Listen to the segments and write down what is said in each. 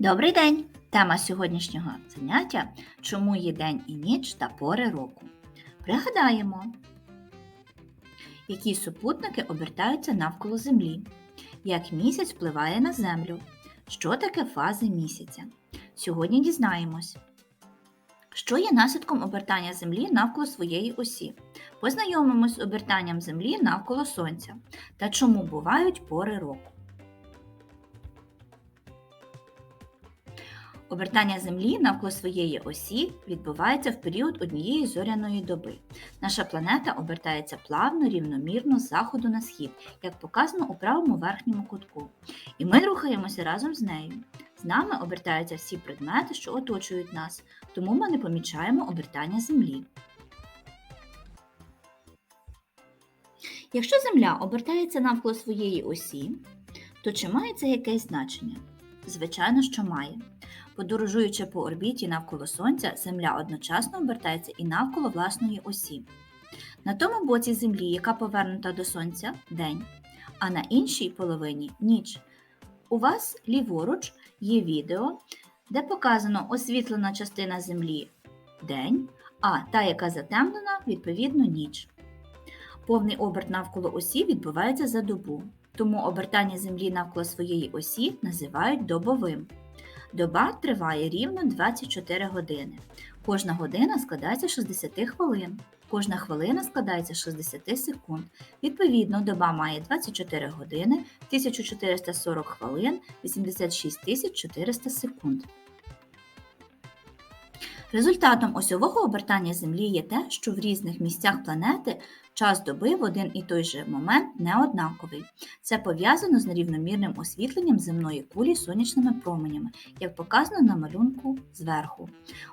Добрий день! Тема сьогоднішнього заняття чому є день і ніч та пори року. Пригадаємо, які супутники обертаються навколо Землі, як місяць впливає на Землю, що таке фази місяця. Сьогодні дізнаємось, що є наслідком обертання Землі навколо своєї осі. Познайомимось з обертанням Землі навколо Сонця та чому бувають пори року. Обертання Землі навколо своєї осі відбувається в період однієї зоряної доби. Наша планета обертається плавно, рівномірно з заходу на схід, як показано у правому верхньому кутку. І ми рухаємося разом з нею. З нами обертаються всі предмети, що оточують нас, тому ми не помічаємо обертання Землі. Якщо Земля обертається навколо своєї осі, то чи має це якесь значення? Звичайно, що має. Подорожуючи по орбіті навколо Сонця, Земля одночасно обертається і навколо власної осі. На тому боці Землі, яка повернута до Сонця, день, а на іншій половині ніч. У вас ліворуч є відео, де показано освітлена частина Землі день, а та, яка затемнена, відповідно ніч. Повний оберт навколо осі відбувається за добу, тому обертання Землі навколо своєї осі називають добовим. Доба триває рівно 24 години. Кожна година складається з 60 хвилин. Кожна хвилина складається з 60 секунд. Відповідно, доба має 24 години, 1440 хвилин, 86 400 секунд. Результатом осьового обертання Землі є те, що в різних місцях планети час доби в один і той же момент не однаковий. Це пов'язано з нерівномірним освітленням земної кулі сонячними променями, як показано на малюнку зверху.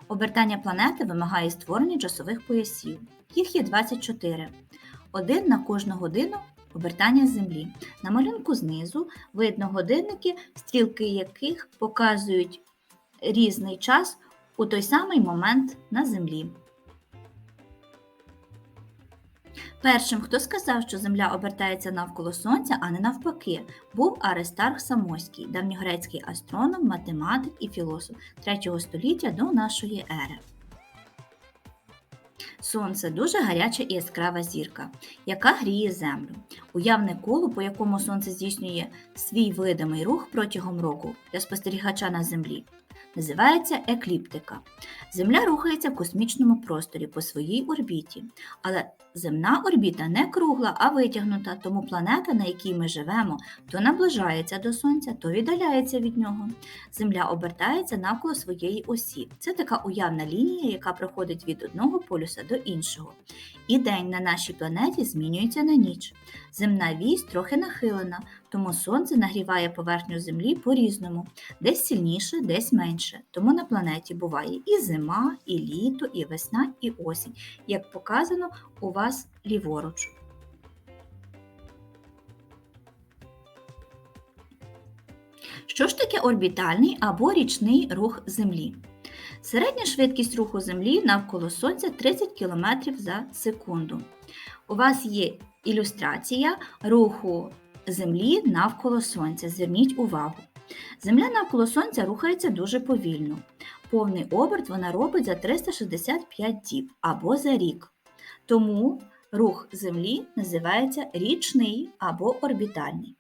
Обертання планети вимагає створення часових поясів. Їх є 24. Один на кожну годину обертання Землі. На малюнку знизу видно годинники, стрілки яких показують різний час у той самий момент на Землі. Першим, хто сказав, що Земля обертається навколо Сонця, а не навпаки, був Аристарх Самоський, давньогрецький астроном, математик і філософ 3 століття до нашої ери. Сонце дуже гаряча і яскрава зірка, яка гріє землю. Уявне коло, по якому сонце здійснює свій видимий рух протягом року для спостерігача на землі, називається екліптика. Земля рухається в космічному просторі по своїй орбіті, але земна орбіта не кругла, а витягнута, тому планета, на якій ми живемо, то наближається до Сонця, то віддаляється від нього. Земля обертається навколо своєї осі. Це така уявна лінія, яка проходить від одного полюса до іншого. І день на нашій планеті змінюється на ніч. Земна вісь трохи нахилена, тому сонце нагріває поверхню Землі по-різному, десь сильніше, десь менше. Тому на планеті буває і зима, і літо, і весна, і осінь, як показано у вас ліворуч. Що ж таке орбітальний або річний рух Землі? Середня швидкість руху Землі навколо Сонця 30 км за секунду. У вас є ілюстрація руху Землі навколо Сонця. Зверніть увагу. Земля навколо Сонця рухається дуже повільно. Повний оберт вона робить за 365 діб або за рік. Тому рух Землі називається річний або орбітальний.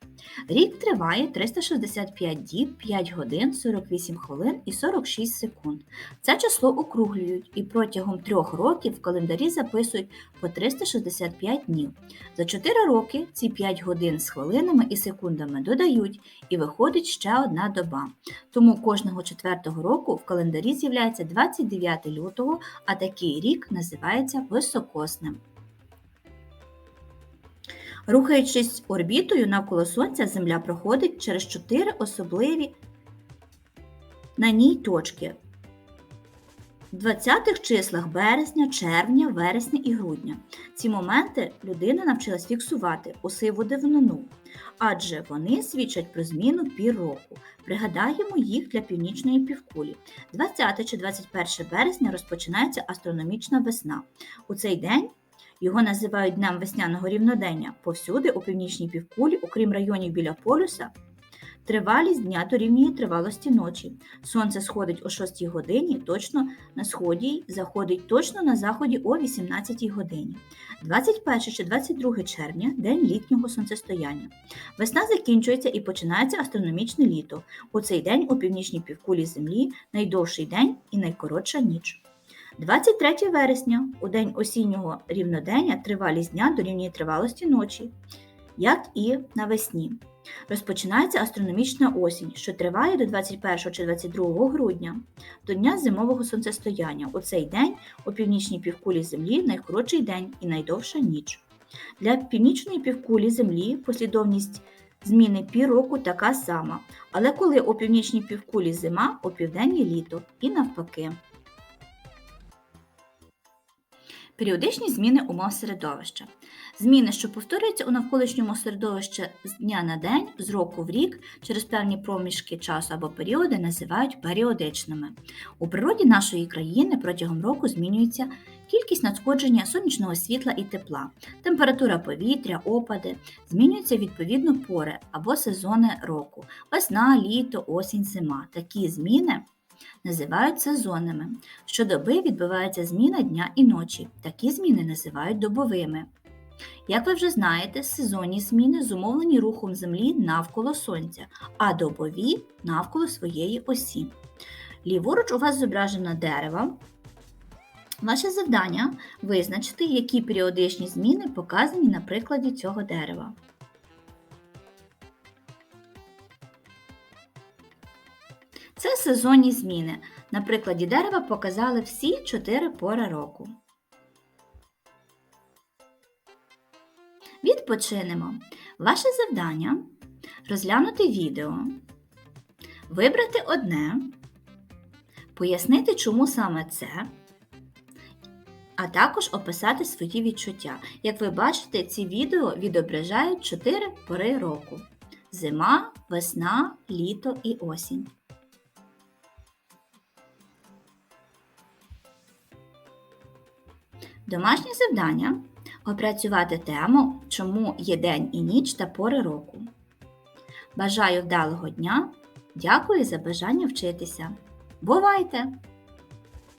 Рік триває 365 діб, 5 годин, 48 хвилин і 46 секунд. Це число округлюють і протягом трьох років в календарі записують по 365 днів. За 4 роки ці 5 годин з хвилинами і секундами додають і виходить ще одна доба. Тому кожного четвертого року в календарі з'являється 29 лютого, а такий рік називається високосним. Рухаючись орбітою навколо Сонця, Земля проходить через чотири особливі на ній точки. В 20-х числах березня, червня, вересня і грудня. Ці моменти людина навчилась фіксувати у сиву давнину, адже вони свідчать про зміну пір року. Пригадаємо їх для північної півкулі. 20 чи 21 березня розпочинається астрономічна весна. У цей день його називають Днем весняного рівнодення повсюди у північній півкулі, окрім районів біля полюса Тривалість дня дорівнює тривалості ночі. Сонце сходить о 6 годині точно на сході, заходить точно на заході о 18 годині. 21 чи 22 червня день літнього сонцестояння. Весна закінчується і починається астрономічне літо. У цей день у північній півкулі Землі найдовший день і найкоротша ніч. 23 вересня у день осіннього рівнодення тривалість дня дорівнює тривалості ночі, як і навесні. Розпочинається астрономічна осінь, що триває до 21 чи 22 грудня, до дня зимового сонцестояння. У цей день у північній півкулі Землі найкоротший день і найдовша ніч. Для північної півкулі Землі послідовність зміни пір року така сама, але коли у північній півкулі зима, у південній літо і навпаки. Періодичні зміни умов середовища. Зміни, що повторюються у навколишньому середовищі з дня на день, з року в рік, через певні проміжки часу або періоди, називають періодичними. У природі нашої країни протягом року змінюється кількість надходження сонячного світла і тепла, температура повітря, опади, змінюються відповідно пори або сезони року весна, літо, осінь, зима. Такі зміни називають сезонними. Щодоби відбувається зміна дня і ночі. Такі зміни називають добовими. Як ви вже знаєте, сезонні зміни зумовлені рухом Землі навколо Сонця, а добові навколо своєї осі. Ліворуч у вас зображено дерево. Ваше завдання визначити, які періодичні зміни показані на прикладі цього дерева. Сезонні зміни. На прикладі дерева показали всі чотири пори року. Відпочинемо. Ваше завдання розглянути відео, вибрати одне, пояснити, чому саме це, а також описати свої відчуття. Як ви бачите, ці відео відображають чотири пори року: зима, весна, літо і осінь. Домашнє завдання опрацювати тему, чому є день і ніч та пори року. Бажаю вдалого дня! Дякую за бажання вчитися. Бувайте!